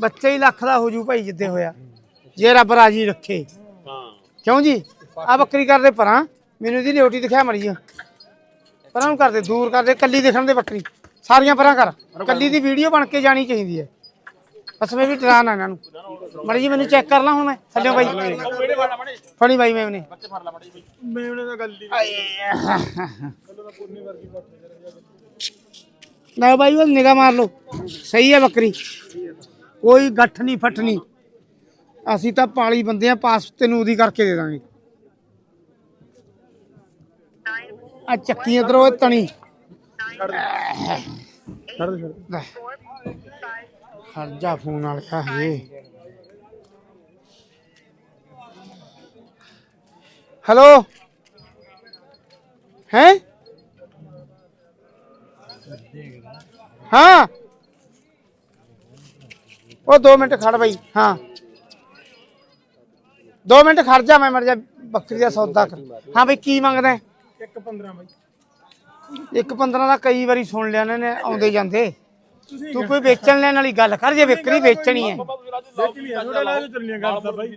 ਬੱਚਾ ਹੀ ਲੱਖ ਦਾ ਹੋ ਜੂ ਭਾਈ ਜਿੱਦੇ ਹੋਇਆ। ਜੇ ਰੱਬ ਰਾਜੀ ਰੱਖੇ। ਹਾਂ ਕਿਉਂ ਜੀ? ਆ ਬੱਕਰੀ ਕਰਦੇ ਪਰਾਂ। ਮੈਨੂੰ ਇਹਦੀ ਲਿਓਟੀ ਦਿਖਾ ਜੀ ਪਰਾਂ ਨੂੰ ਕਰਦੇ ਦੂਰ ਕਰਦੇ ਕੱਲੀ ਦਿਖਣ ਦੇ ਬੱਕਰੀ। ਸਾਰੀਆਂ ਪਰਾਂ ਕਰ। ਕੱਲੀ ਦੀ ਵੀਡੀਓ ਬਣ ਕੇ ਜਾਣੀ ਚਾਹੀਦੀ ਹੈ। ਬਸ ਮੈਂ ਵੀ ਡਰਾਣਾ ਇਹਨਾਂ ਨੂੰ। ਮੜੀ ਜੀ ਮੈਨੂੰ ਚੈੱਕ ਕਰ ਲਾ ਹੁਣ ਮੈਂ ਥੱਲੇ ਬਾਈ। ਫੜੀ ਬਾਈ ਮੈਂ ਉਹਨੇ। ਮੈਂ ਉਹਨੇ ਦਾ ਗੱਲ ਹੀ ਲੈ ਬਾਈ ਉਹ ਨਿਗਾਹ ਮਾਰ ਲਓ। ਸਹੀ ਹੈ ਬੱਕਰੀ। ਕੋਈ ਗੱਠ ਨਹੀਂ ਫੱਟ ਨਹੀਂ। ਅਸੀਂ ਤਾਂ ਪਾਲੀ ਬੰਦੇ ਆ, ਪਾਸ ਤੈਨੂੰ ਉਹਦੀ ਕਰਕੇ ਦੇ ਦਾਂਗੇ। ਆ ਚੱਕੀ ਇਧਰੋਂ ਤਣੀ। ਛੱਡ ਦੇ ਛੱਡ ਲੈ ਹਰਜਾ ਫੋਨ ਵਾਲਿਆ ਹੈ ਹੈਲੋ? ਹੈ? ਹਾਂ? ਉਹ 2 ਮਿੰਟ ਖੜ ਬਈ ਹਾਂ। 2 ਮਿੰਟ ਖੜ ਜਾ ਮੈਂ ਮਰ ਜਾ ਬੱਕਰੀ ਦਾ ਸੌਦਾ ਕਰ। ਹਾਂ ਬਈ ਕੀ ਮੰਗਦਾ ਹੈ? ਇੱਕ 15 ਬਾਈ। ਇੱਕ 15 ਦਾ ਕਈ ਵਾਰੀ ਸੁਣ ਲਿਆ ਇਹਨਾਂ ਨੇ ਆਉਂਦੇ ਜਾਂਦੇ। ਤੂੰ ਕੋਈ ਵੇਚਣ ਲੈਣ ਵਾਲੀ ਗੱਲ ਕਰ ਜੇ ਬੱਕਰੀ ਵੇਚਣੀ ਹੈ। ਦੇਖ ਲਿਆ ਥੋੜਾ ਲਾ ਕੇ ਚੱਲੀਆਂ ਗੱਲ ਤਾਂ ਬਾਈ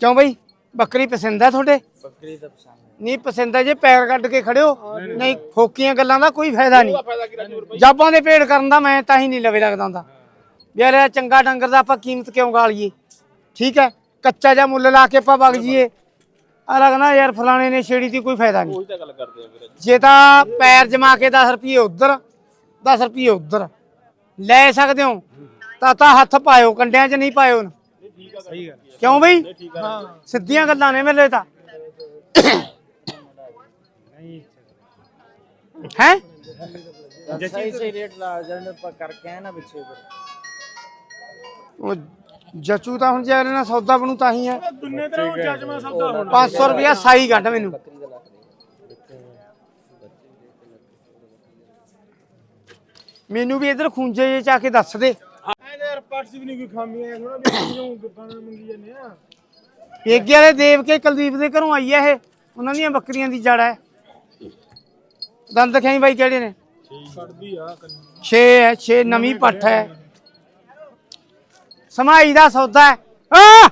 ਕਿਉਂ ਬਈ? ਬੱਕਰੀ ਪਸੰਦ ਹੈ ਤੁਹਾਡੇ? ਬੱਕਰੀ ਤਾਂ ਪਸੰਦ ਨਹੀਂ ਪਸੰਦ ਹੈ ਜੇ ਪੈਰ ਕੱਢ ਕੇ ਖੜਿਓ। ਨਹੀਂ ਫੋਕੀਆਂ ਗੱਲਾਂ ਦਾ ਕੋਈ ਫਾਇਦਾ ਨਹੀਂ। ਜਾਬਾਂ ਦੇ ਪੇੜ ਕਰਨ ਦਾ ਮੈਂ ਤਾਂ ਹੀ ਨਹੀਂ ਲਵੇ ਲੱਗਦਾ ਹੁੰਦਾ। ਵੀ ਯਾਰ ਇਹ ਚੰਗਾ ਡੰਗਰ ਦਾ ਆਪਾਂ ਕੀਮਤ ਕਿਉਂ ਗਾਲੀਏ ਠੀਕ ਹੈ ਕੱਚਾ ਜਿਹਾ ਮੁੱਲ ਲਾ ਕੇ ਆਪਾਂ ਵਗ ਜੀਏ ਆ ਲੱਗਣਾ ਯਾਰ ਫਲਾਣੇ ਨੇ ਛੇੜੀ ਦੀ ਕੋਈ ਫਾਇਦਾ ਨਹੀਂ ਉਹੀ ਤਾਂ ਗੱਲ ਕਰਦੇ ਆ ਵੀਰੇ ਜੇ ਤਾਂ ਪੈਰ ਜਮਾ ਕੇ 10 ਰੁਪਏ ਉਧਰ 10 ਰੁਪਏ ਉਧਰ ਲੈ ਸਕਦੇ ਹੋ ਤਾਂ ਤਾਂ ਹੱਥ ਪਾਇਓ ਕੰਡਿਆਂ 'ਚ ਨਹੀਂ ਪਾਇਓ ਸਹੀ ਗੱਲ ਕਿਉਂ ਬਈ ਹਾਂ ਸਿੱਧੀਆਂ ਗੱਲਾਂ ਨੇ ਮੇਰੇ ਤਾਂ ਹੈ सही सही रेट ला जाने पर करके है ना पीछे पर ਉਹ ਜਚੂ ਤਾਂ ਹੁਣ ਜੇ ਇਹਦੇ ਨਾਲ ਸੌਦਾ ਬਣੂ ਤਾਂ ਹੀ ਹੈ ਦੁੰਨੇ ਤਰ੍ਹਾਂ ਜੱਜਮਾ ਸੌਦਾ ਹੋਣਾ। 500 ਰੁਪਇਆ ਸਾਈ ਕੱਢ ਮੈਨੂੰ। ਮੈਨੂੰ ਵੀ ਇਧਰ ਖੁੰਝੇ ਜੇ ਚਾ ਕੇ ਦੱਸ ਦੇ। ਐ ਯਾਰ ਪਾਰਟਸ ਵੀ ਨਹੀਂ ਕੋਈ ਖਾਮੀ ਐ ਥੋੜਾ ਵੀ ਕਿਉਂ ਗੱਪਾਂ ਮੰਗੀ ਜਾਂਦੇ ਆ? ਏਗੇ ਵਾਲੇ ਦੇਵ ਕੇ ਕੁਲਦੀਪ ਦੇ ਘਰੋਂ ਆਈ ਹੈ ਇਹ। ਉਹਨਾਂ ਦੀਆਂ ਬੱਕਰੀਆਂ ਦੀ ਜੜ ਹੈ। ਦੰਦ ਦਿਖਾਈ ਬਾਈ ਕਿਹੜੇ ਨੇ? ਛੱਡਦੀ ਆ ਕੰਨੀ 6 ਹੈ 6 ਨਵੀਂ ਪੱਠ ਹੈ। ਸਮਾਈ ਦਾ ਸੌਦਾ ਹੈ। ਆ!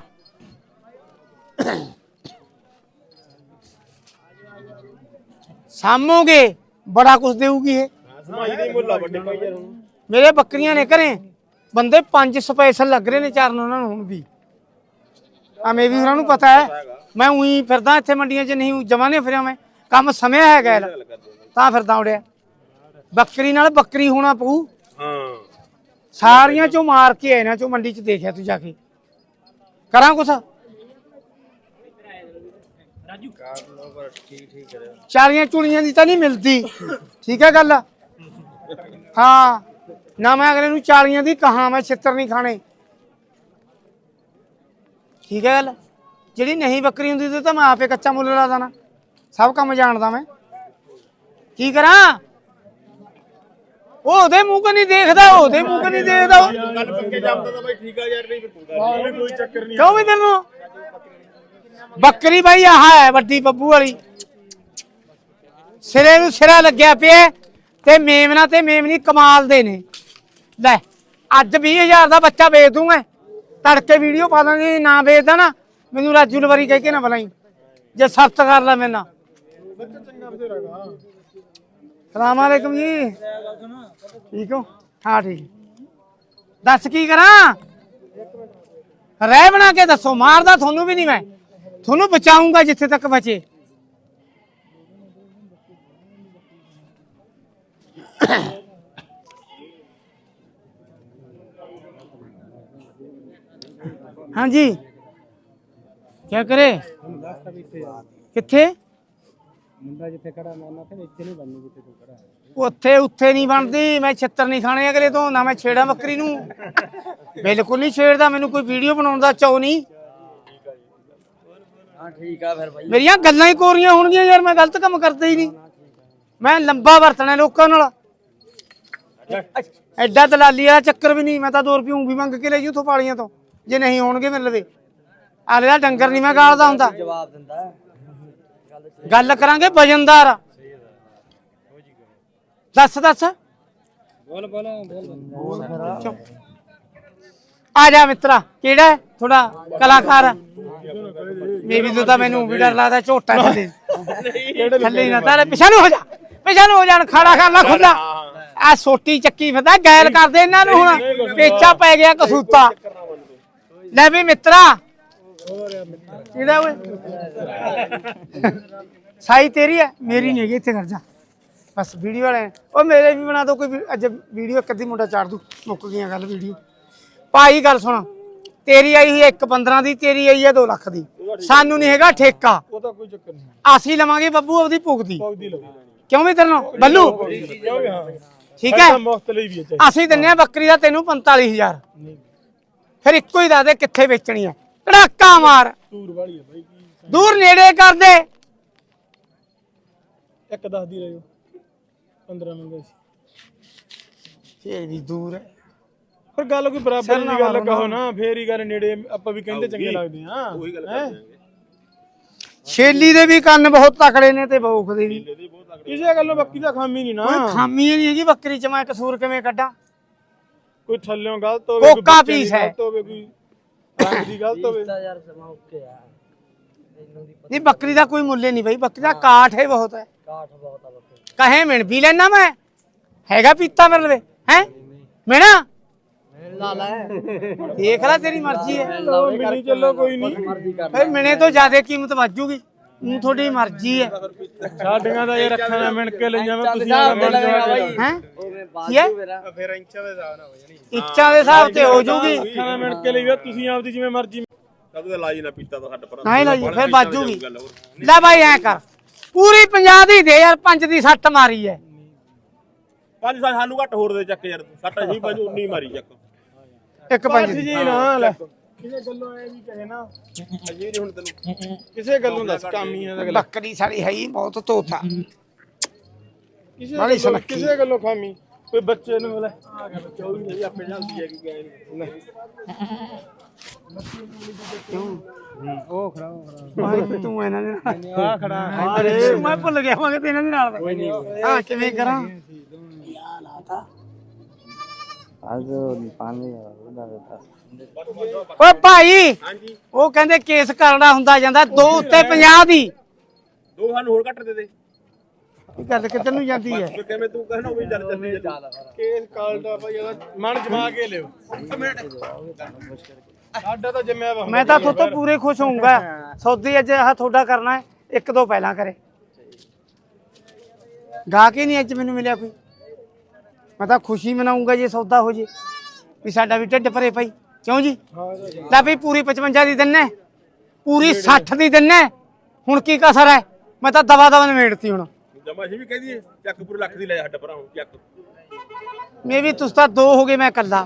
ਸਾਮੋਗੇ ਬੜਾ ਕੁਝ ਦੇਊਗੀ ਇਹ। ਸਮਾਈ ਦੇ ਮੁੱਲਾ ਵੱਡੇ ਭਾਈ ਯਾਰ ਮੇਰੇ ਬੱਕਰੀਆਂ ਨੇ ਘਰੇ। ਬੰਦੇ ਪੰਜ ਸਪੈਸ਼ਲ ਲੱਗ ਰਹੇ ਨੇ ਚਾਰਨ ਉਹਨਾਂ ਨੂੰ ਹੁਣ ਵੀ। ਆ ਵੀ ਉਹਨਾਂ ਨੂੰ ਪਤਾ ਹੈ। ਮੈਂ ਉਹੀ ਫਿਰਦਾ ਇੱਥੇ ਮੰਡੀਆਂ 'ਚ, ਨਹੀਂ, ਜਮਾ ਨਹੀਂ ਫਿਰਿਆ ਮੈਂ। ਕੰਮ ਸਮਿਆ ਹੈਗਾ ਤਾਂ ਫਿਰਦਾ ਉੜਿਆ। ਬੱਕਰੀ ਨਾਲ ਬੱਕਰੀ ਹੋਣਾ ਪਊ। ਸਾਰੀਆਂ ਚੋਂ ਮਾਰ ਕੇ ਆਏ ਨਾ ਚੋਂ ਮੰਡੀ 'ਚ ਦੇਖਿਆ ਤੂੰ ਜਾ ਕੇ। ਕਰਾਂ ਕੁਛ? ਚਾਰੀਆਂ ਚੁਣੀਆਂ ਦੀ ਤਾਂ ਨਹੀਂ ਮਿਲਦੀ। ਠੀਕ ਹੈ ਗੱਲ? ਹਾਂ। ਨਾ ਮੈਂ ਅਗਲੇ ਨੂੰ ਚਾਲੀਆਂ ਦੀ ਕਹਾ ਮੈਂ ਛਿੱਤਰ ਨਹੀਂ ਖਾਣੇ। ਠੀਕ ਹੈ ਗੱਲ? ਜਿਹੜੀ ਨਹੀਂ ਬੱਕਰੀ ਹੁੰਦੀ ਤੇ ਤਾਂ ਮੈਂ ਆਪੇ ਕੱਚਾ ਮੁੱਲ ਲਾ ਦੇਣਾ ਸਭ ਕੰਮ ਜਾਣਦਾ ਮੈਂ। ਕੀ ਕਰਾਂ? ਉਹਦੇ ਮੂੰਹ ਕੋ ਨਹੀਂ ਦੇਖਦਾ ਉਹਦੇ ਮੂੰਹ ਕੋ ਨਹੀਂ ਦੇਖਦਾ। ਗੱਲ ਪੱਕੇ ਜੰਮਦਾ ਤਾਂ ਭਾਈ ਠੀਕ ਆ ਯਾਰ ਨਹੀਂ ਫਿਰ ਕੋਈ ਚੱਕਰ ਨਹੀਂ ਕਿਉਂ ਵੀ ਤੈਨੂੰ? ਬੱਕਰੀ ਬਾਈ ਆਹ ਹੈ ਵੱਡੀ ਬੱਬੂ ਵਾਲੀ। ਸਿਰੇ ਨੂੰ ਸਿਰਾ ਲੱਗਿਆ ਪਿਆ ਤੇ ਮੇਮਨਾ ਤੇ ਮੇਮਨੀ ਕਮਾਲ ਦੇ ਨੇ। ਲੈ ਅੱਜ 20000 ਦਾ ਬੱਚਾ ਵੇਚ ਦੂੰਗਾ। ਤੜਕੇ ਵੀਡੀਓ ਪਾ ਦਾਂਗੇ ਜੇ ਨਾ ਵੇਚਦਾ ਨਾ ਮੈਨੂੰ ਰਾਜੂ ਲਵਾਰੀ ਕਹਿ ਕੇ ਨਾ ਬੁਲਾਈ। ਜੇ ਸਖਤ ਕਰ ਲੈ ਮੇਰੇ ਨਾਲ। ਬੱਚਾ ਚੰਗਾ ਬਥੇਰਾ ਗਾ ਸਲਾਮ ਅਲੈਕਮ ਜੀ। ਠੀਕ ਹੋ? ਹਾਂ, ਠੀਕ। ਦੱਸ ਕੀ ਕਰਾਂ? ਰਹਿ ਬਣਾ ਕੇ ਦੱਸੋ, ਮਾਰਦਾ ਤੁਹਾਨੂੰ ਵੀ ਨਹੀਂ ਮੈਂ। ਤੁਹਾਨੂੰ ਬਚਾਉਂਗਾ ਜਿੱਥੇ ਤੱਕ ਬਚੇ। ਹਾਂਜੀ। ਕੀ ਕਰੇ? ਕਿੱਥੇ? ਉੱਥੇ ਉੱਥੇ ਨਹੀਂ ਬਣਦੀ ਮੈਂ ਛਿੱਤਰ ਨਹੀਂ ਖਾਣੇ ਅਗਲੇ ਤੋਂ ਨਾ ਮੈਂ ਛੇੜਾਂ ਬੱਕਰੀ ਨੂੰ। ਬਿਲਕੁਲ ਨਹੀਂ ਛੇੜਦਾ ਮੈਨੂੰ ਕੋਈ ਵੀਡੀਓ ਬਣਾਉਣ ਦਾ ਚਾਉ ਨਹੀਂ। ਹਾਂ ਠੀਕ ਆ ਫਿਰ ਭਾਈ ਮੇਰੀਆਂ ਗੱਲਾਂ ਹੀ ਕੋਰੀਆਂ ਹੋਣਗੀਆਂ ਯਾਰ ਮੈਂ ਗਲਤ ਕੰਮ ਕਰਦਾ ਹੀ ਨਹੀਂ। ਮੈਂ ਲੰਬਾ ਵਰਤਣਾ ਲੋਕਾਂ ਨਾਲ। ਐਡਾ ਦਲਾਲੀ ਵਾਲਾ ਚੱਕਰ ਵੀ ਨਹੀਂ ਮੈਂ ਤਾਂ 2 ਰੁਪਏ ਊਂ ਵੀ ਮੰਗ ਕੇ ਲੈ ਜੂ ਥੋਂ ਪਾਲੀਆਂ ਤੋਂ। ਜੇ ਨਹੀਂ ਹੋਣਗੇ ਮੇਰੇ ਲਵੇ ਅਗਲੇ ਦਾ ਡੰਗਰ ਨਹੀਂ ਮੈਂ ਗਾਲਦਾ ਹੁੰਦਾ। ਜਵਾਬ ਦਿੰਦਾ। ਗੱਲ ਕਰਾਂਗੇ ਵਜਨਦਾਰ। ਦੱਸ ਦੱਸ। ਬੋਲ ਬੋਲ ਬੋਲ। ਆ ਜਾ ਮਿੱਤਰਾ ਕਿਹੜਾ ਥੋੜਾ ਕਲਾਕਾਰ। ਮੇਰੀ ਤੋਂ ਤਾਂ ਮੈਨੂੰ ਵੀ ਡਰ ਲੱਗਦਾ ਝੋਟਾ ਥੱਲੇ। ਥੱਲੇ ਨਾ ਤਾਰੇ ਪਿਛਾ ਨੂੰ ਹੋ ਜਾ ਪਿਛਾ ਨੂੰ ਹੋ ਜਾਣ ਖਾੜਾ ਕਰ ਲੈ ਖੁੱਲਾ ਆ ਸੋਟੀ ਚੱਕੀ ਫਿਰਦਾ ਗੈਲ ਕਰਦੇ ਇਹਨਾਂ ਨੂੰ ਹੁਣ। ਪੇਚਾ ਪੈ ਗਿਆ ਕਸੂਤਾ। ਲੈ ਵੀ ਮਿੱਤਰਾ। ਕਿਹੜਾ ਓਏ? ਸਾਈ ਤੇਰੀ ਹੈ ਮੇਰੀ ਨਹੀਂ ਹੈਗੀ, ਇੱਥੇ ਕਰ ਜਾ। ਬਸ ਵੀਡੀਓ ਵਾਲੇ ਉਹ ਮੇਰੇ ਵੀ ਬਣਾ ਦੋ ਕੋਈ ਅੱਜ ਵੀਡੀਓ ਇੱਕ ਅੱਧੀ ਮੁੰਡਾ ਚਾੜ ਦੂ। ਮੁੱਕ ਗਈਆਂ ਗੱਲ ਵੀਡੀਓ। ਭਾਈ, ਗੱਲ ਸੁਣ। ਤੇਰੀ ਆਈ ਹੋਈ 1 15 ਦੀ, ਤੇਰੀ ਆਈ ਹੈ 2 ਲੱਖ ਦੀ। ਸਾਨੂੰ ਨਹੀਂ ਹੈਗਾ ਠੇਕਾ। ਉਹ ਕੋਈ ਚੱਕਰ ਨਹੀਂ ਅਸੀਂ ਲਵਾਂਗੇ ਬੱਬੂ ਉਹਦੀ ਭੁਗਦੀ ਕਿਉਂ ਵੀ ਤੇਰੇ ਨਾਲ? ਬੱਲੂ? ਠੀਕ ਹੈ ਅਸੀਂ ਦਿੰਨੇ ਆ ਬੱਕਰੀ ਦਾ ਤੈਨੂੰ 45000 ਨਹੀਂ ਫਿਰ ਇੱਕੋ ਹੀ ਦੱਸ ਦੇ ਕਿੱਥੇ ਵੇਚਣੀ ਹੈ ਧੜਾਕਾ ਮਾਰ। ਟੂਰ ਵਾਲੀ ਹੈ ਬਾਈ ਕੀ ਦੂਰ ਨੇੜੇ ਕਰ ਦੇ। ਇੱਕ ਦੱਸ ਦੀ ਰਹਿਓ 15 ਮੰਗੇ ਸੀ। ਫੇਰ ਵੀ ਦੂਰ ਹੈ। ਪਰ ਗੱਲ ਕੋਈ ਬਰਾਬਰ ਦੀ ਗੱਲ ਕਹੋ ਨਾ ਫੇਰ ਹੀ ਗੱਲ ਨੇੜੇ ਆਪਾਂ ਵੀ ਕਹਿੰਦੇ ਚੰਗੇ ਲੱਗਦੇ ਆ। ਉਹੀ ਗੱਲ ਹੈਂ? ਕਰਦੇ ਛੇਲੀ ਦੇ ਵੀ ਕੰਨ ਬਹੁਤ ਤਕੜੇ ਨੇ ਤੇ ਬੌਖ ਦੇ ਵੀ ਕਿਸੇ ਗੱਲੋਂ ਬੱਕੀ ਦਾ ਖਾਮੀ ਨਹੀਂ ਨਾ। ਕੋਈ ਖਾਮੀ ਨਹੀਂ ਹੈਗੀ ਬੱਕਰੀ ਚ ਮੈਂ ਕਸੂਰ ਕਿਵੇਂ ਕੱਢਾਂ? ਕੋਈ ਥੱਲਿਓਂ ਗਲਤ ਹੋਵੇ ਕੋਈ ਕੋਕਾ ਪੀਸ ਹੈ। ਗਲਤ ਹੋਵੇ ਕੋਈ ਰੰਗ ਦੀ ਗਲਤ ਹੋਵੇ ਯਾਰ ਸਮਾਂ ਓਕੇ ਆ। ਇਹਨੂੰ ਦੀ ਨਹੀਂ ਬੱਕਰੀ ਦਾ ਕੋਈ ਮੁੱਲ ਨਹੀਂ ਬਈ। ਬੱਕਰੀ ਦਾ ਕਾਠ ਹੈ ਬਹੁਤ ਹੈ। ਕਾਠ ਬਹੁਤ ਆ ਬੱਕਰੀ ਕਹੇ ਮਿਣ ਪੀ ਲੈਣਾ ਮੈਂ? ਹੈਗਾ ਪੀਤਾ ਮੇਰੇ ਲਵੇ। ਹੈ? ਮਿਣਾ? ਮੈਨੂੰ ਲਾ ਲੈ। ਦੇਖ ਲੈ ਤੇਰੀ ਮਰਜ਼ੀ ਹੈ। ਮਿਲੀ ਚੱਲੋ ਕੋਈ ਨਹੀਂ। ਮਰਜ਼ੀ ਕਰ ਫਿਰ ਮਿਣੇ ਤੋਂ ਜ਼ਿਆਦਾ ਕੀਮਤ ਵਾਜੂਗੀ ਉਹ ਤੁਹਾਡੀ ਮਰਜ਼ੀ ਹੈ। ਸਾਡੀਆਂ ਦਾ ਇਹ ਰੱਖਣਾ ਮਿਣ ਕੇ ਲਈਆਂ ਮੈਂ ਤੁਸੀਂ ਆ ਮਿਣ ਹੈ? ਕੀ ਹੈ? ਬਾਜੂ ਮੇਰਾ ਫਿਰ ਇੰਚਾਂ ਦੇ ਹਿਸਾਬ ਨਾਲ ਹੋ ਜਾਣੀ। ਇੱਛਾ ਦੇ ਹਿਸਾਬ ਤੇ ਹੋ ਜੂਗੀ। ਅੱਖਾਂ ਨਾਲ ਮਿਣ ਕੇ ਲਈਓ ਤੁਸੀਂ ਆਪਦੀ ਜਿਵੇਂ ਮਰਜ਼ੀ। ਕਦੋਂ ਦਾ ਲਾਜੀ ਨਾ ਪੀਤਾ ਤਾਂ ਹੱਡ ਪਰ। ਨਹੀਂ ਲਾਜੀ ਫਿਰ ਬਾਜੂਗੀ ਲੈ ਬਾਈ ਐ ਕਰ। ਪੂਰੀ 50 ਦੀ ਦੇ ਯਾਰ ਪੰਜ ਦੀ ਸੱਟ ਮਾਰੀ ਹੈ ਪੰਜ ਸਾਲ ਸਾਨੂੰ ਘੱਟ ਹੋਰ ਦੇ ਚੱਕ ਯਾਰ ਸੱਟ ਜੀ ਬਾਜੂ 19 ਮਾਰੀ ਚੱਕ। ਇੱਕ ਪੰਜ ਜੀ ਨਾ ਲੈ। ਕਿਸੇ ਗੱਲੋਂ ਐ ਵੀ ਕਹੇ ਨਾ। ਅਜੀ ਹੁਣ ਤੈਨੂੰ ਕਿਸੇ ਗੱਲੋਂ ਦੱਸ ਕਾਮੀਆਂ ਦਾ ਗੱਲ। ਬੱਕਰੀ ਸਾਡੀ ਹੈ ਹੀ ਬਹੁਤ ਤੋਤਾ ਕਿਸੇ ਨਾਲੇ ਗੱਲੋਂ- ਸੁਨੱਖੀ। ਕਿਸੇ ਗੱਲੋਂ ਖਾਮੀ ਕੋਈ ਬੱਚੇ ਨੂੰ ਲੈ। ਆ ਗਿਆ ਬੱਚਾ ਉਹ ਵੀ ਨਹੀਂ ਆਪੇ ਜਾਂਦੀ ਹੈ ਕਿ ਗਏ ਨਹੀਂ ਉਹ ਖੜਾ ਉਹ ਖੜਾ। ਭਾਈ ਤੂੰ ਇਹਨਾਂ ਦੇ ਨਾਲ। ਆ ਖੜਾ। ਅਰੇ ਮੈਂ ਭੁੱਲ ਗਿਆ ਮੈਂ ਤੇ ਇਹਨਾਂ ਦੇ ਨਾਲ ਹਾਂ ਕਿਵੇਂ ਕਰਾਂ? ਅੱਜ ਪਾਣੀ ਉਹਦਾ ਦਿੱਤਾ। ਓਏ ਭਾਈ ਹਾਂਜੀ। ਉਹ ਕਹਿੰਦੇ ਕੇਸ ਕਰਨਾ ਹੁੰਦਾ ਜਾਂਦਾ ਦੋ ਉੱਤੇ 50 ਦੀ। ਦੋ ਸਾਨੂੰ ਹੋਰ ਘੱਟ ਦੇ ਦੇ। ਇਹ ਗੱਲ ਕਿੱਧਰ ਨੂੰ ਜਾਂਦੀ ਹੈ? ਫਿਰ ਕਿਵੇਂ ਤੂੰ ਕਹਿਣਾ ਉਹ ਵੀ ਜਲ ਚੱਲਦੀ ਚੱਲ ਕੇਸ ਕਾਲਦਾ ਭਾਈ ਇਹਦਾ ਮਨ ਜਮਾ ਕੇ ਲਿਓ। ਸਾਡਾ ਤਾਂ ਜੰਮਿਆ ਵਾ ਮੈਂ ਤਾਂ ਤੁਹਾਡੇ ਤੋਂ ਪੂਰੇ ਖੁਸ਼ ਹੋਊਂਗਾ। ਸੌਦੀ ਅੱਜ ਆਹ ਤੁਹਾਡਾ ਕਰਨਾ ਹੈ ਇੱਕ ਦੋ ਪਹਿਲਾਂ ਕਰੇ। ਗਾ ਕੇ ਨਹੀਂ ਅੱਜ ਮੈਨੂੰ ਮਿਲਿਆ ਕੋਈ। ਮੈਂ ਤਾਂ ਖੁਸ਼ੀ ਮਨਾਉਂਗਾ ਜੇ ਸੌਦਾ ਹੋ ਜੇ ਵੀ ਸਾਡਾ ਵੀ ਢਿੱਡ ਭਰੇ ਪਈ ਕਿਉਂ ਜੀ? ਲੈ ਵੀ ਪੂਰੀ 55 ਦੀ ਦਿੰਨੇ ਪੂਰੀ 60 ਦੀ ਦਿੰਨੇ। ਹੁਣ ਕੀ ਕਸਰ ਹੈ? ਮੈਂ ਤਾਂ ਦਵਾ ਦਵਾ ਨਿਬੇੜਤੀ ਹੁਣ। ਜਮਾ ਸੀ ਵੀ ਕਹਦੀ ਚੱਕ ਪੂਰੇ ਲੱਖ ਦੀ ਲੈ ਜਾ ਹੱਡ ਪਰ ਹੁਣ ਚੱਕ। ਮੇ ਵੀ ਤੁਸੀਂ ਤਾਂ ਦੋ ਹੋ ਗਏ ਮੈਂ ਕੱਲਾ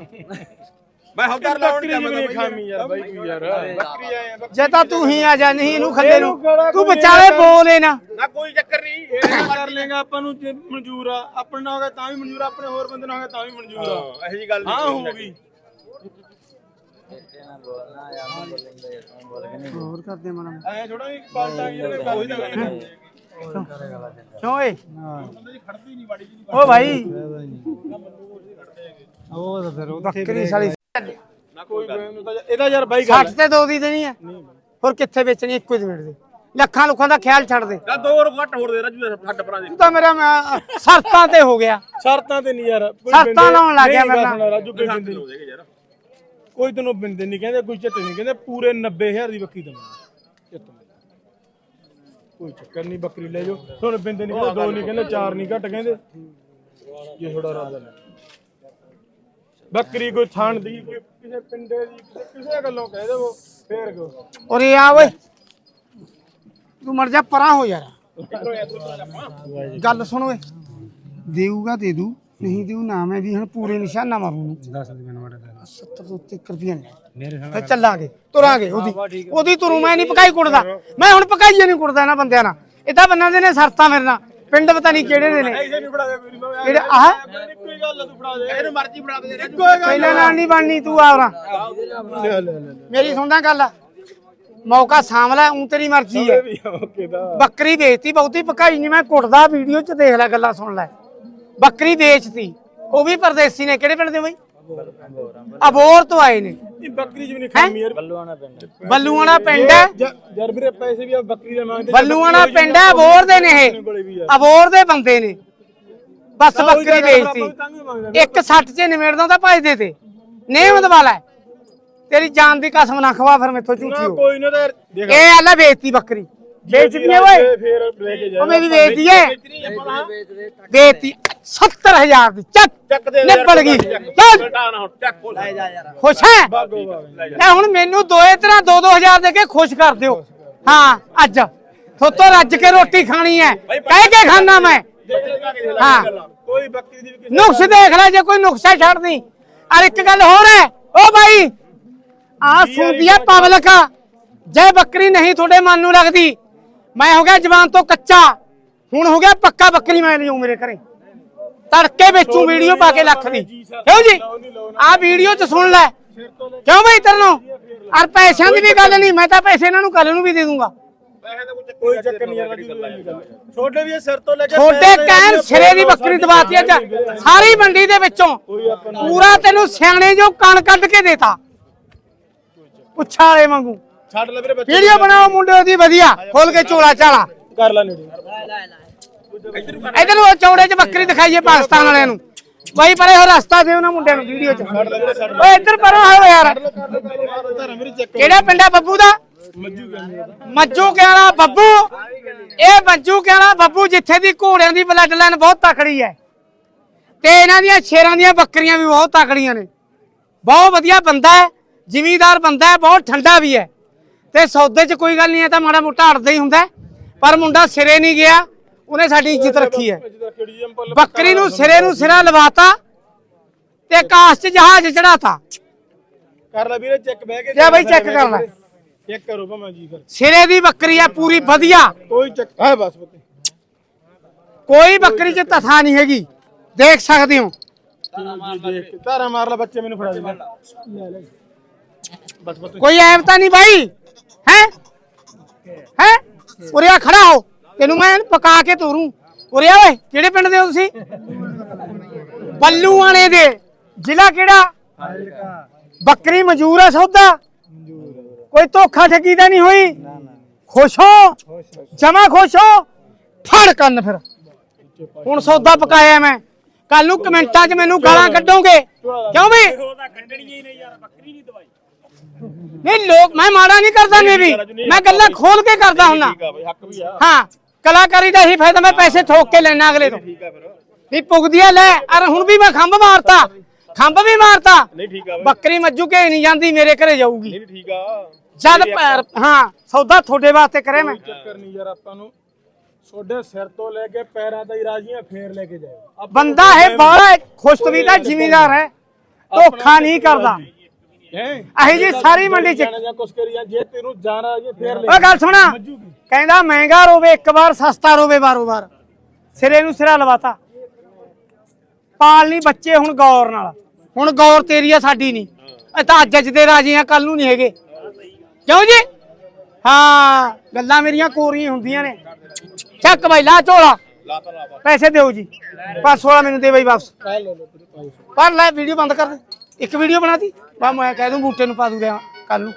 ਮੈਂ ਹੌਦਾਰ ਲਾਉਣ ਜਿਵੇਂ ਬਈ ਖਾਮੀ ਯਾਰ ਬਾਈ ਤੂੰ ਯਾਰ। ਜੇ ਤਾਂ ਤੂੰ ਹੀ ਆ ਜਾ ਨਹੀਂ ਇਹਨੂੰ ਖੱਲੇ ਨੂੰ। ਤੂੰ ਵਿਚਾਲੇ ਬੋਲੇ ਨਾ। ਨਾ ਕੋਈ ਚੱਕਰ ਨਹੀਂ। ਇਹ ਕਰ ਲੇਗਾ ਆਪਾਂ ਨੂੰ ਜੇ ਮਨਜ਼ੂਰ ਆ। ਆਪਣੇ ਨਾਲ ਹੋਗਾ ਤਾਂ ਵੀ ਮਨਜ਼ੂਰ ਆ ਆਪਣੇ ਹੋਰ ਬੰਦੇ ਨਾਲ ਹੋਗਾ ਤਾਂ ਵੀ ਮਨਜ਼ੂਰ ਆ। ਹਾਂ ਇਹੋ ਜੀ ਗੱਲ ਹਾਂ ਨਹੀਂ ਹੋਊਗੀ ਬੋਲਣਾ ਯਾਰ ਨਾ ਬੋਲੇਂਗੇ ਤਾਂ ਬੋਲ ਕੇ ਨਹੀਂ ਹੋਰ ਕਰਦੇ ਮਨ ਐ ਥੋੜਾ ਵੀ ਪਾਲਟਾ ਇਹਨੇ ਗੱਲ ਨਹੀਂ ਕਰਨੀ ਕਿਉਂ ਏ ਓ ਭਾਈ। ਉਹ ਤਾਂ ਫਿਰ ਬੱਕਰੀ ਸਾਲੀ ਨਾ ਕੋਈ ਗੱਲ ਉਹਨੂੰ ਤਾਂ ਇਹਦਾ ਯਾਰ ਬਾਈ ਗੱਲ 60 ਤੇ ਦੋ ਦੀ ਦੇਣੀ ਹੈ ਹੋਰ ਕਿੱਥੇ ਵੇਚਣੀ ਇੱਕੋ ਹੀ ਮਿੰਟ ਦੇ। ਲੱਖਾਂ ਲੁੱਖਾਂ ਦਾ ਖਿਆਲ ਛੱਡ ਦੇ। ਨਾ ਦੋ ਹੋਰ ਘੱਟ ਹੋਰ ਦੇ ਰਾਜੂ ਹੱਡ ਪਰਾਂ ਦੇ। ਤੂੰ ਤਾਂ ਮੇਰਾ ਮੈਂ- ਸ਼ਰਤਾਂ ਤੇ ਹੋ ਗਿਆ। ਸ਼ਰਤਾਂ ਤੇ ਨਹੀਂ ਯਾਰ। ਸ਼ਰਤਾਂ ਲਾਉਣ ਲੱਗ ਗਿਆ। ਸੁਣ ਰਾਜੂ ਸੱਤ ਬਿੰਦੇ ਹੋ ਜਾਏਗਾ ਯਾਰ ਕੋਈ ਤੈਨੂੰ ਬਿੰਦੇ ਨਹੀਂ ਕਹਿੰਦੇ ਕੋਈ ਝੱਟੇ ਨਹੀਂ ਕਹਿੰਦੇ ਪੂਰੇ 90000 ਦੀ ਬੱਕਰੀ ਦਵਾਂਗੇ ਕੋਈ ਚੱਕਰ ਨਹੀਂ ਬੱਕਰੀ ਲੈ ਜਾਓ। ਹੁਣ ਬਿੰਦੇ ਨਹੀਂ ਕਹਿੰਦੇ ਦੋ ਨਹੀਂ ਕਹਿੰਦੇ ਚਾਰ ਨਹੀਂ ਘੱਟ ਕਹਿੰਦੇ। ਜੇ ਥੋੜਾ ਰਾਜਾ ਬੱਕਰੀ ਕੋਈ ਥਾਣ ਦੀ ਕੋਈ ਕਿਸੇ ਪਿੰਡੇ ਦੀ ਕਿਸੇ ਕਿਸੇ ਗੱਲੋਂ ਕਹਿ ਦੇਵੋ ਫੇਰ ਕੋ ਔਰ ਆ ਓਏ। ਤੂੰ ਮਰ ਜਾ ਪਰਾਂ ਹੋ ਯਾਰ। ਗੱਲ ਸੁਣ ਓਏ। ਦੇਊਗਾ ਦੇ ਦੂ। ਨਹੀਂ ਦੇਊ ਨਾ ਮੈਂ ਵੀ ਹੁਣ ਪੂਰੇ ਨਿਸ਼ਾਨਾ ਮਾਰੂ। ਨੂੰ 10 ਦੀ ਮੈਨੂੰ 70 ਤੋਂ ਉੱਤੇ ਰੁਪਈਆ ਲੈ ਮੇਰੇ ਨਾਲ ਚੱਲਾਂਗੇ ਤੁਰਾਂਗੇ ਉਹਦੀ। ਉਹਦੀ ਤੁਰੂ ਮੈਂ ਨਹੀਂ ਪਕਾਈ ਕੁੜਦਾ। ਮੈਂ ਹੁਣ ਪਕਾਈਏ ਨਹੀਂ ਕੁੜਦਾ ਇਹਨਾਂ ਬੰਦਿਆਂ ਨਾਲ। ਇਹ ਤਾਂ ਬੰਨਾਂ ਦੇ ਨੇ ਸਰਤਾਂ ਮੇਰੇ ਨਾਲ। ਪਿੰਡ ਪਤਾ ਨਹੀਂ ਕਿਹੜੇ ਦੇ ਨੇ। ਐਸੇ ਨਹੀਂ ਫੜਾ ਦੇ ਕੋਈ ਨਹੀਂ ਕਿਹੜੇ ਆਹ? ਕੋਈ ਗੱਲ ਆ, ਤੂੰ ਫੜਾ ਦੇ। ਇਹਨੂੰ ਮਰਜ਼ੀ ਬਣਾ ਦੇ ਰਾਜੂ ਪਹਿਲਾਂ ਨਾਲ ਨਹੀਂ ਬਣਨੀ ਤੂੰ ਆਵਰਾ ਲੈ ਲੈ ਲੈ ਮੇਰੀ ਸੁਣਦਾ ਗੱਲ। ਮੌਕਾ ਸਾਂਭ ਲੈ ਉਂ ਤੇਰੀ ਮਰਜ਼ੀ ਹੈ ਬੱਕਰੀ ਵੇਚਤੀ ਬਹੁਤੀ ਪਕਾਈ ਨਹੀਂ ਮੈਂ ਕੁੱਟਦਾ ਵੀਡੀਓ 'ਚ ਦੇਖ ਲੈ ਗੱਲਾਂ ਸੁਣ ਲੈ। ਬੱਕਰੀ ਵੇਚਤੀ ਉਹ ਵੀ ਪਰਦੇਸੀ ਨੇ ਕਿਹੜੇ ਪਿੰਡ ਦੇ ਬਈ? ਅਬੋਰ ਤੋਂ ਆਏ ਨੇ। ਨਹੀਂ ਬੱਕਰੀ ਜਿਵੇਂ ਖਾਮੀ ਯਾਰ ਬੱਲੂਆਣਾ ਪਿੰਡ ਬੱਲੂਆਣਾ ਪਿੰਡ ਹੈ। ਯਾਰ ਪੈਸੇ ਵੀ ਆ ਬੱਕਰੀ ਦੇ ਮੰਗਦੇ। ਬੱਲੂਆਣਾ ਪਿੰਡ ਹੈ ਅਬੋਰ ਦੇ ਨੇ ਇਹ। ਅਬੋਰ ਦੇ ਬੰਦੇ ਨੇ। ਬਸ ਬੱਕਰੀ ਵੇਚਤੀ ਇੱਕ 60 ਚ ਨਿਮੇੜਦਾ ਤਾਂ ਭਜਦੇ ਤੇ। ਨੇਮ ਦਵਾਲਾ ਤੇਰੀ ਜਾਨ ਦੀ ਕਸਮ ਨਾ ਖਵਾ ਫਿਰ ਮੈਥੋਂ ਬੱਕਰੀ। 70000 ਦੀ ਚੱਕ ਨਿਬੜ ਗਈ ਚੱਲ ਨਾ ਹੁਣ ਚੱਕ ਖੋਲ ਖੁਸ਼ ਹੈ ਇਹ ਹੁਣ ਮੈਨੂੰ ਦੋਏ ਤਰ੍ਹਾਂ 2-2000 ਦੇ ਕੇ ਖੁਸ਼ ਕਰ ਦਿਓ ਹਾਂ ਅੱਜ ਥੋਤੋਂ ਰੱਜ ਕੇ ਰੋਟੀ ਖਾਣੀ ਹੈ ਕਹਿ ਕੇ ਖਾਣਾ ਮੈਂ ਹਾਂ ਕੋਈ ਬੱਕਰੀ ਦੀ ਵੀ ਕਿਸੇ ਨੁਕਸ ਦੇਖ ਲੈ ਜੇ ਕੋਈ ਨੁਕਸਾ ਛੱਡ ਦੀ ਅਰ ਇੱਕ ਗੱਲ ਹੋਰ ਹੈ ਓ ਭਾਈ ਆ ਸੁਣਦੀ ਆ ਪਬਲਿਕ ਜੇ ਬੱਕਰੀ ਨਹੀਂ ਤੁਹਾਡੇ ਮਨ ਨੂੰ ਲੱਗਦੀ ਮੈਂ ਹੋ ਗਿਆ ਜਵਾਨ ਤੋਂ ਕੱਚਾ ਹੁਣ ਹੋ ਗਿਆ ਪੱਕਾ ਬੱਕਰੀ ਮੈਂ ਲਿਆਉਂ ਮੇਰੇ ਘਰੇ ਤੜਕੇ ਵੇਚੂ ਵੀਡੀਓ ਪਾ ਕੇ ਲੱਖ ਦੀ। ਕਿਉਂ ਜੀ? ਆ ਵੀਡੀਓ ਚ ਸੁਣ ਲੈ। ਕਿਉਂ ਬਈ ਤਰਨੋ ਅਰ ਪੈਸਿਆਂ ਦੀ ਵੀ ਗੱਲ ਨਹੀਂ ਮੈਂ ਤਾਂ ਪੈਸੇ ਇਹਨਾਂ ਨੂੰ ਕੱਲ ਨੂੰ ਵੀ ਦੇ ਦੂੰਗਾ। ਕੋਈ ਚੱਕਰ ਨਹੀਂ ਯਾਰ ਛੋਟੇ ਵੀ ਇਹ ਸਿਰ ਤੋਂ ਲੈ ਕੇ ਛੋਟੇ ਪੈਰ ਤੱਕ ਕਹਿਣ ਸਿਰੇ ਦੀ ਬੱਕਰੀ ਦਵਾਤੀ ਅੱਜ ਸਾਰੀ ਮੰਡੀ ਦੇ ਵਿੱਚੋਂ ਪੂਰਾ ਤੈਨੂੰ ਸਿਆਣੇ ਜੋ ਕਣ ਕੱਢ ਕੇ ਦੇਤਾ। ਪੁੱਛਾ ਵਾਲੇ ਵਾਂਗੂ। ਛੱਡ ਲੈ ਵੀਰੇ ਬੱਚੇ ਵੀਡੀਓ ਬਣਾਓ ਮੁੰਡੇ ਦੀ ਵਧੀਆ। ਖੋਲ ਕੇ ਝੋਲਾ ਚਾਲਾ ਕਰ ਲੈ ਨੇੜੇ। ਇਧਰ ਉਹ ਚੌੜੇ 'ਚ ਬੱਕਰੀ ਦਿਖਾਈਏ ਪਾਕਿਸਤਾਨ ਵਾਲਿਆਂ ਨੂੰ। ਬਾਈ ਪਰੇ ਹੋ ਰਸਤਾ ਸੀ ਉਹਨਾਂ ਮੁੰਡਿਆਂ ਨੂੰ ਵੀਡੀਓ 'ਚ। ਓਏ ਇੱਧਰ ਪਰੋਂ ਆਓ ਯਾਰ। ਕਿਹੜਾ ਪਿੰਡ ਆ ਬੱਬੂ ਦਾ? ਮੱਜੂ ਕਹਿੰਦੇ ਕਹਿਣਾ ਬੱਬੂ। ਇਹ ਮੱਜੂ ਕਹਿਣਾ ਬੱਬੂ ਜਿੱਥੇ ਦੀ ਘੋੜਿਆਂ ਦੀ ਬਲੱਡ ਲਾਈਨ ਬਹੁਤ ਤਕੜੀ ਹੈ। ਤੇ ਇਹਨਾਂ ਦੀਆਂ ਸ਼ੇਰਾਂ ਦੀਆਂ ਬੱਕਰੀਆਂ ਵੀ ਬਹੁਤ ਤਕੜੀਆਂ ਨੇ। ਬਹੁਤ ਵਧੀਆ ਬੰਦਾ ਹੈ, ਜ਼ਿਮੀਦਾਰ ਬੰਦਾ ਹੈ, ਬਹੁਤ ਠੰਡਾ ਵੀ ਹੈ। ਤੇ ਸੌਦੇ 'ਚ ਕੋਈ ਗੱਲ ਨਹੀਂ ਹੈ ਤਾਂ ਮਾੜਾ ਮੋਟਾ ਅੜਦਾ ਹੀ ਹੁੰਦਾ ਪਰ ਮੁੰਡਾ ਸਿਰੇ ਨਹੀਂ ਗਿਆ। ਉਹਨੇ ਸਾਡੀ ਇੱਜ਼ਤ ਰੱਖੀ ਹੈ। ਬੱਕਰੀ ਨੂੰ ਸਿਰੇ ਨੂੰ ਸਿਰਾ ਲਵਾਤਾ ਤੇ ਕਾਸ਼ 'ਚ ਜਹਾਜ਼ ਚੜਾਤਾ ਕਰ ਲੈ ਵੀਰੇ ਚੈੱਕ ਬਹਿ ਕੇ ਜਾ ਬਈ check ਕਰ ਲੈ। ਚੈੱਕ ਕਰੋ ਭਾਵੇਂ ਜੀ ਫਿਰ। ਸਿਰੇ ਦੀ ਬੱਕਰੀ ਹੈ ਪੂਰੀ ਵਧੀਆ। ਕੋਈ ਚੱਕ ਹੈ ਬਸ ਕੋਈ ਬੱਕਰੀ 'ਚ ਤਥਾ ਨਹੀਂ ਹੈਗੀ। ਦੇਖ ਸਕਦੇ ਹੋ। ਧਾਰਾ ਮਾਰ ਲੈ ਬੱਚੇ ਮੈਨੂੰ ਫੜਾ ਦੇ। ਲੈ ਲੈ। ਬਸ ਪੁੱਤ ਕੋਈ ਐਬ ਤਾਂ ਨਹੀਂ ਬਾਈ। ਹੈ? ਹੈ? ਉਰੇ ਆ ਖੜਾ ਹੋ। ਤੈਨੂੰ ਮੈਂ ਪਕਾ ਕੇ ਤੋਰੂ। ਉਰੇ ਆ ਓਏ ਕਿਹੜੇ ਪਿੰਡ ਦੇ ਹੋ ਤੁਸੀਂ? ਬੱਲੂਆਣੇ ਦੇ। ਜ਼ਿਲ੍ਹਾ ਕਿਹੜਾ? ਬੱਕਰੀ ਮਨਜ਼ੂਰ ਹੈ ਸੌਦਾ? ਕੋਈ ਧੋਖਾ ਠੱਗੀ ਤਾਂ ਨਹੀਂ ਹੋਈ? ਖੁਸ਼ ਹੋ? ਜਮਾ ਖੁਸ਼ ਹੋ? ਫੜ ਕੰਨ ਫਿਰ। ਹੁਣ ਸੌਦਾ ਪਕਾਇਆ ਮੈਂ। ਕੱਲ ਨੂੰ ਕਮੈਂਟਾਂ 'ਚ ਮੈਨੂੰ ਗਾਲਾਂ ਕੱਢੋਗੇ। ਕਿਉਂ ਵੀ ਨਹੀਂ ਲੋਕ ਮੈਂ ਮਾੜਾ ਨਹੀਂ ਕਰਦਾ ਮੈਂ ਵੀ ਮੈਂ ਗੱਲਾਂ ਖੋਲ ਕੇ ਕਰਦਾ ਹੁੰਨਾ। ਆ ਆ। ਹਾਂ। ਕਲਾਕਾਰੀ ਦਾ ਹੀ ਫਾਇਦਾ ਮੈਂ ਪੈਸੇ ਠੋਕ ਕੇ ਲੈਣਾ ਅਗਲੇ ਤੋਂ। ਠੀਕ ਆ ਫਿਰ। ਨਹੀਂ ਪੁੱਗਦੀਆਂ ਲੈ ਅਰ ਹੁਣ ਵੀ ਮੈਂ ਖੰਭ ਮਾਰਤਾ। ਖੰਭ ਵੀ ਮਾਰਤਾ। ਨਹੀਂ ਠੀਕ ਆ ਬਈ ਬੱਕਰੀ ਮੱਜੂ ਕੇ ਨਹੀਂ ਜਾਂਦੀ ਮੇਰੇ ਘਰੇ ਜਾਊਗੀ। ਨਹੀਂ ਠੀਕ ਆ। ਜਦ ਪੈਰ ਹਾਂ ਸੌਦਾ ਤੁਹਾਡੇ ਵਾਸਤੇ ਕਰੇ ਮੈਂ। ਚੱਕਰ ਨਹੀਂ ਯਾਰ ਆਪਾਂ ਨੂੰ ਛੋਡੇ ਸਿਰ ਤੋਂ ਲੈ ਕੇ ਪੈਰਾਂ ਤਾਈਂ ਰਾਜੀਆਂ ਫੇਰ ਲੈ ਕੇ ਜਾਓ ਬੰਦਾ ਹੈ ਬਾਹਲਾ ਖੁਸ਼ਤਵੀ ਦਾ ਜ਼ਿਮੀਦਾਰ ਹੈ। ਧੋਖਾ ਨਹੀਂ ਕਰਦਾ। ਅਹੀ ਜੀ ਸਾਰੀ ਮੰਡੀ ਚ ਜਾਂ ਕੁਛ ਕਰੀ ਜਾਂ ਜੇ ਤੈਨੂੰ ਜਾਣਾ ਜੇ ਫੇਰ ਲੈ ਓ ਗੱਲ ਸੁਣਾ। ਕਹਿੰਦਾ ਮਹਿੰਗਾ ਰੋਵੇ ਇੱਕ ਵਾਰ ਸਸਤਾ ਰੋਵੇ ਬਾਰੋ ਬਾਰ ਸਿਰੇ ਨੂੰ ਸਿਰਾ ਲਵਾਤਾ। ਪਾਲ ਨਹੀਂ ਬੱਚੇ ਹੁਣ ਗੌਰ ਨਾਲ। ਹੁਣ ਗੌਰ ਤੇਰੀ ਆ ਸਾਡੀ ਨਹੀਂ। ਇਹ ਤਾਂ ਅੱਜ ਅੱਜ ਦੇ ਰਾਜੇ ਆ ਕੱਲ ਨੂੰ ਨਹੀਂ ਹੈਗੇ। ਕਿਉਂ ਜੀ? ਹਾਂ ਗੱਲਾਂ ਮੇਰੀਆਂ ਕੋਰੀਆਂ ਹੁੰਦੀਆਂ ਨੇ। ਚੱਕ ਬਾਈ ਲਾ ਝੋਲਾ। ਪੈਸੇ ਦਿਓ ਜੀ। 516 ਮੈਨੂੰ ਦੇ ਬਾਈ ਵਾਪਸ। ਪਰ ਲੈ ਵੀਡੀਓ ਬੰਦ ਕਰ ਦੇ। ਇੱਕ ਵੀਡੀਓ ਬਣਾਤੀ ਬਾ ਮੈਂ ਕਹਿ ਦੂੰ ਬੂਟੇ ਨੂੰ ਪਾ ਦੂੰਗਾ ਕੱਲ ਨੂੰ।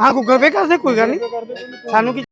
ਹਾਂ ਗੂਗਲ ਪੇ ਕਰਦੇ, ਕੋਈ ਗੱਲ ਨਹੀਂ। ਸਾਨੂੰ ਕੀ